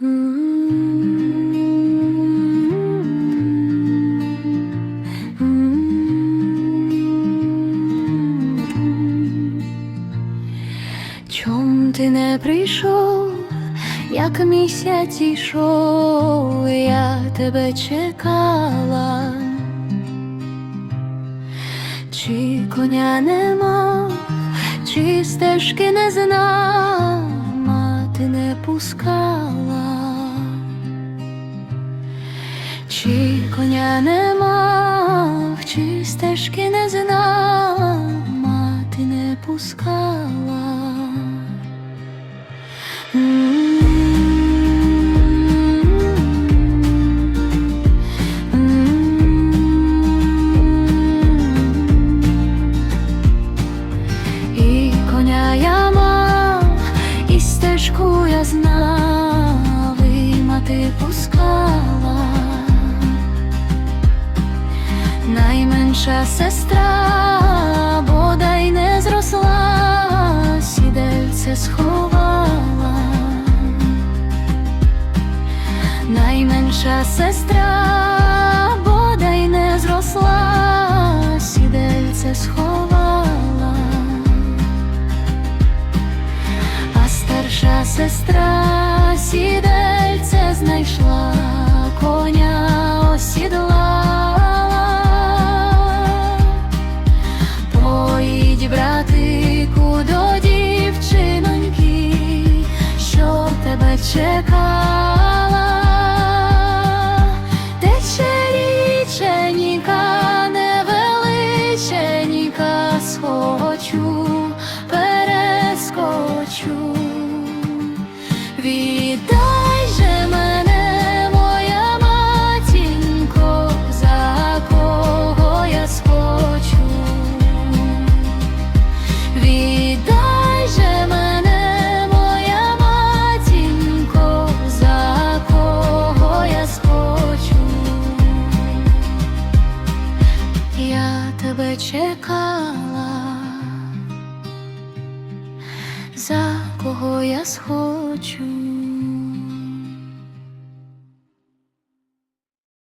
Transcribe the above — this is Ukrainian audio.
Чом ти не прийшов, як місяць ішов, я тебе чекала, чи коня нема, чи стежки не знав, мати не пускала, чи коня нема, чи стежки не знав, мати не пускала. І коня я мав, і стежку я знав, Найменша сестра, бодай не зросла, сідельце сховала. Найменша сестра, бодай не зросла, сідельце сховала. А старша сестра сідельце тебе чекала. Тебе чекала, за кого я схочу.